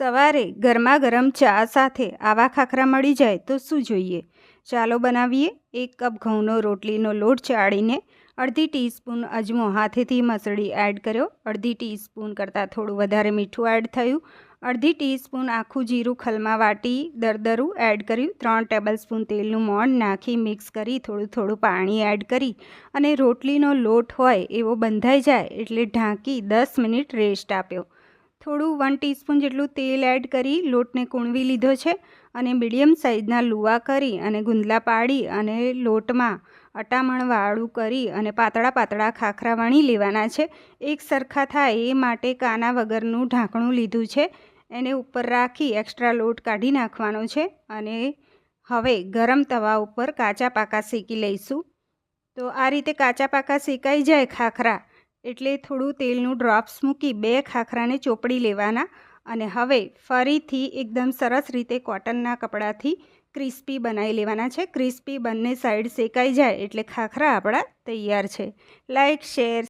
સવારે ગરમા ગરમ ચા સાથે આવા ખાખરા મળી જાય તો શું જોઈએ? ચાલો બનાવીએ. એક કપ ઘઉંનો રોટલીનો લોટ ચાળીને અડધી ટીસ્પૂન અજમો હાથેથી મસળી એડ કર્યો. અડધી ટીસ્પૂન કરતાં થોડું વધારે મીઠું એડ થયું. અડધી ટીસ્પૂન આખું જીરું ખલમાં વાટી દરદરું એડ કર્યું. ત્રણ ટેબલસ્પૂન તેલનું મોણ નાખી મિક્સ કરી થોડું થોડું પાણી એડ કરી અને રોટલીનો લોટ હોય એવો બંધાઈ જાય એટલે ઢાંકી દસ મિનિટ રેસ્ટ આપ્યો. થોડું વન ટીસ્પૂન જેટલું તેલ એડ કરી લોટને કૂણવી લીધો છે અને મીડિયમ સાઇઝના લુવા કરી અને ગુંદલા પાડી અને લોટમાં અટામણવાળું કરી અને પાતળા પાતળા ખાખરા વણી લેવાના છે. એક સરખા થાય એ માટે કાના વગરનું ઢાંકણું લીધું છે. એને ઉપર રાખી એક્સ્ટ્રા લોટ કાઢી નાખવાનો છે અને હવે ગરમ તવા ઉપર કાચા પાકા શેકી લઈશું. તો આ રીતે કાચા પાકા શેકાઈ જાય ખાખરા એટલે થોડું તેલનું ડ્રોપ્સ મૂકી બે ખાખરાને ચોપડી લેવાના અને હવે ફરીથી એકદમ સરસ રીતે કોટનના કપડાથી ક્રિસ્પી બનાવી લેવાના છે. ક્રિસ્પી બંને સાઈડ શેકાઈ જાય એટલે ખાખરા આપણા તૈયાર છે. Like share